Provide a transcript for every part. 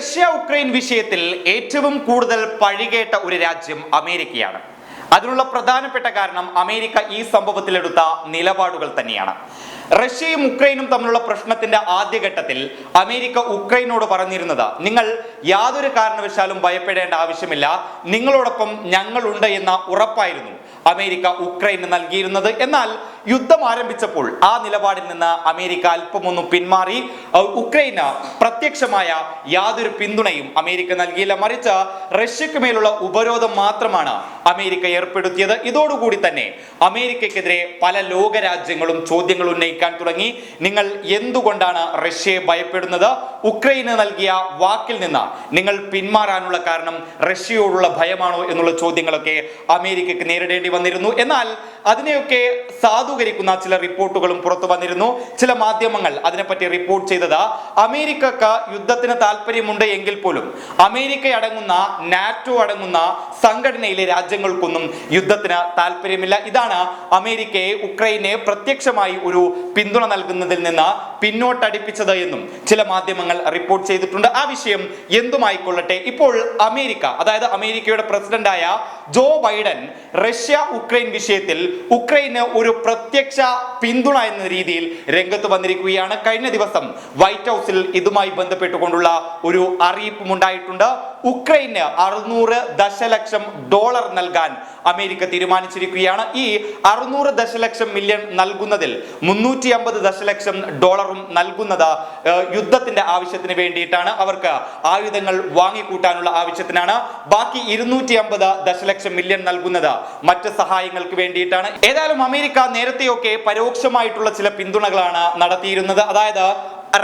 Russia Ukraine വിഷയത്തിൽ ഏറ്റവും കൂടുതൽ പഴികേട്ട ഒരു രാജ്യം അമേരിക്കയാണ്. അതിനുള്ള പ്രധാനപ്പെട്ട കാരണം അമേരിക്ക ഈ സംഭവത്തിലെടുത്ത നിലപാടുകൾ തന്നെയാണ്. റഷ്യയും ഉക്രൈനും തമ്മിലുള്ള പ്രശ്നത്തിന്റെ ആദ്യഘട്ടത്തിൽ അമേരിക്ക ഉക്രൈനോട് പറഞ്ഞിരുന്നത് നിങ്ങൾ യാതൊരു കാരണവശാലും ഭയപ്പെടേണ്ട ആവശ്യമില്ല നിങ്ങളോടൊപ്പം ഞങ്ങളുണ്ട് എന്ന ഉറപ്പായിരുന്നു അമേരിക്ക ഉക്രൈന് നൽകിയിരുന്നത്. എന്നാൽ യുദ്ധം ആരംഭിച്ചപ്പോൾ ആ നിലപാടിൽ നിന്ന് അമേരിക്ക അല്പമൊന്നും പിന്മാറി. ഉക്രൈന പ്രത്യക്ഷമായ യാതൊരു പിന്തുണയും അമേരിക്ക നൽകിയില്ല. മറിച്ച് റഷ്യക്ക് മേലുള്ള ഉപരോധം മാത്രമാണ് അമേരിക്ക ഏർപ്പെടുത്തിയത്. ഇതോടുകൂടി തന്നെ അമേരിക്കക്കെതിരെ പല ലോകരാജ്യങ്ങളും ചോദ്യങ്ങൾ ഉന്നയിക്കാൻ തുടങ്ങി. നിങ്ങൾ എന്തുകൊണ്ടാണ് റഷ്യയെ ഭയപ്പെടുന്നത്? ഉക്രൈന് നൽകിയ വാക്കിൽ നിന്ന് നിങ്ങൾ പിന്മാറാനുള്ള കാരണം റഷ്യയോടുള്ള ഭയമാണോ എന്നുള്ള ചോദ്യങ്ങളൊക്കെ അമേരിക്കക്ക് നേരിടേണ്ടി വന്നിരുന്നു. എന്നാൽ അതിനെയൊക്കെ സാധൂകരിക്കുന്ന ചില റിപ്പോർട്ടുകളും പുറത്തു വന്നിരുന്നു. ചില മാധ്യമങ്ങൾ അതിനെപ്പറ്റി റിപ്പോർട്ട് ചെയ്തത് അമേരിക്കക്ക് യുദ്ധത്തിന് താല്പര്യമുണ്ട് എങ്കിൽ പോലും അമേരിക്ക അടങ്ങുന്ന നാറ്റോ അടങ്ങുന്ന സംഘടനയിലെ രാജ്യങ്ങൾക്കൊന്നും യുദ്ധത്തിന് താല്പര്യമില്ല. ഇതാണ് അമേരിക്കയെ ഉക്രൈനെ പ്രത്യക്ഷമായി ഒരു പിന്തുണ നൽകുന്നതിൽ നിന്ന് പിന്നോട്ടടിപ്പിച്ചത് എന്നും ചില മാധ്യമങ്ങൾ റിപ്പോർട്ട് ചെയ്തിട്ടുണ്ട്. ആ വിഷയം എന്തുമായിക്കൊള്ളട്ടെ? ഇപ്പോൾ അമേരിക്ക അതായത് അമേരിക്കയുടെ പ്രസിഡന്റായ ജോ ബൈഡൻ റഷ്യ ഉക്രൈൻ വിഷയത്തിൽ ഉക്രൈന് ഒരു പ്രത്യക്ഷ പിന്തുണ എന്ന രീതിയിൽ രംഗത്ത് വന്നിരിക്കുകയാണ്. കഴിഞ്ഞ ദിവസം വൈറ്റ് ഹൗസിൽ ഇതുമായി ബന്ധപ്പെട്ടുകൊണ്ടുള്ള ഒരു അറിയിപ്പും ഉണ്ടായിട്ടുണ്ട് ഉക്രൈന് അറുന്നൂറ് ദശലക്ഷം ഡോളർ നൽകാൻ അമേരിക്ക തീരുമാനിച്ചിരിക്കുകയാണ്. ഈ അറുന്നൂറ് ദശലക്ഷം മില്യൺ നൽകുന്നതിൽ മുന്നൂറ്റി അമ്പത് ദശലക്ഷം ഡോളറും നൽകുന്നത് യുദ്ധത്തിന്റെ ആവശ്യത്തിന് വേണ്ടിയിട്ടാണ്. അവർക്ക് ആയുധങ്ങൾ വാങ്ങിക്കൂട്ടാനുള്ള ആവശ്യത്തിനാണ്. ബാക്കി ഇരുന്നൂറ്റി അമ്പത് ദശലക്ഷം മില്യൺ നൽകുന്നത് മറ്റ് സഹായങ്ങൾക്ക് വേണ്ടിയിട്ടാണ്. ഏതായാലും അമേരിക്ക നേരത്തെയൊക്കെ പരോക്ഷമായിട്ടുള്ള ചില പിന്തുണകളാണ് നടത്തിയിരുന്നത്. അതായത്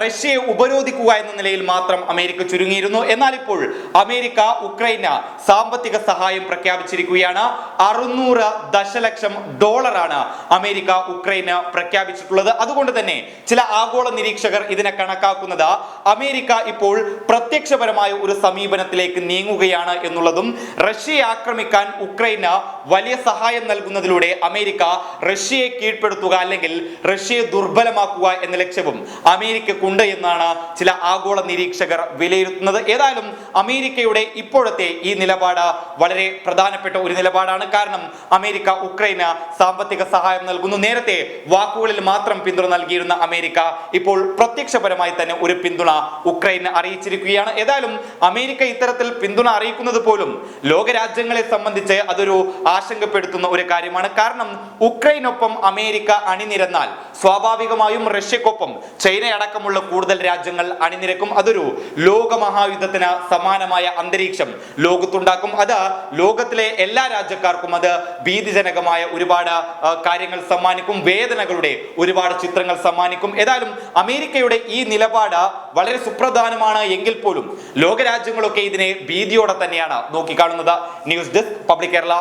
റഷ്യയെ ഉപരോധിക്കുക എന്ന നിലയിൽ മാത്രം അമേരിക്ക ചുരുങ്ങിയിരുന്നു. എന്നാൽ ഇപ്പോൾ അമേരിക്ക ഉക്രൈന സാമ്പത്തിക സഹായം പ്രഖ്യാപിച്ചിരിക്കുകയാണ്. അറുന്നൂറ് ദശലക്ഷം ഡോളറാണ് അമേരിക്ക ഉക്രൈന പ്രഖ്യാപിച്ചിട്ടുള്ളത്. അതുകൊണ്ട് തന്നെ ചില ആഗോള നിരീക്ഷകർ ഇതിനെ കണക്കാക്കുന്നത് അമേരിക്ക ഇപ്പോൾ പ്രത്യക്ഷപരമായ ഒരു സമീപനത്തിലേക്ക് നീങ്ങുകയാണ് എന്നുള്ളതും റഷ്യയെ ആക്രമിക്കാൻ ഉക്രൈന വലിയ സഹായം നൽകുന്നതിലൂടെ അമേരിക്ക റഷ്യയെ കീഴ്പ്പെടുത്തുക അല്ലെങ്കിൽ റഷ്യയെ ദുർബലമാക്കുക എന്ന ലക്ഷ്യവും അമേരിക്കക്കുണ്ട് എന്നാണ് ചില ആഗോള നിരീക്ഷകർ വിലയിരുത്തുന്നത്. ഏതായാലും അമേരിക്കയുടെ ഇപ്പോഴത്തെ ഈ നിലപാട് വളരെ പ്രധാനപ്പെട്ട ഒരു നിലപാടാണ്. കാരണം അമേരിക്ക ഉക്രൈന് സാമ്പത്തിക സഹായം നൽകുന്നു. നേരത്തെ വാക്കുകളിൽ മാത്രം പിന്തുണ നൽകിയിരുന്ന അമേരിക്ക ഇപ്പോൾ പ്രത്യക്ഷപരമായി തന്നെ ഒരു പിന്തുണ ഉക്രൈന് അറിയിച്ചിരിക്കുകയാണ്. ഏതായാലും അമേരിക്ക ഇത്തരത്തിൽ പിന്തുണ അറിയിക്കുന്നത് പോലും ലോകരാജ്യങ്ങളെ സംബന്ധിച്ച് അതൊരു ആശങ്കപ്പെടുത്തുന്ന ഒരു കാര്യമാണ്. കാരണം ഉക്രൈനൊപ്പം അമേരിക്ക അണിനിരന്നാൽ സ്വാഭാവികമായും റഷ്യക്കൊപ്പം ചൈന അടക്കമുള്ള കൂടുതൽ രാജ്യങ്ങൾ അണിനിരക്കും. അതൊരു ലോകമഹായുദ്ധത്തിന് സമാനമായ അന്തരീക്ഷം ലോകത്തുണ്ടാക്കും. അത് ലോകത്തിലെ എല്ലാ രാജ്യക്കാർക്കും അത് ഭീതിജനകമായ ഒരുപാട് കാര്യങ്ങൾ സമ്മാനിക്കും. വേദനകളുടെ ഒരുപാട് ചിത്രങ്ങൾ സമ്മാനിക്കും. ഏതായാലും അമേരിക്കയുടെ ഈ നിലപാട് വളരെ സുപ്രധാനമാണ് എങ്കിൽ പോലും ലോകരാജ്യങ്ങളൊക്കെ ഇതിനെ ഭീതിയോടെ തന്നെയാണ് നോക്കിക്കാണുന്നത്. News desk public Kerala.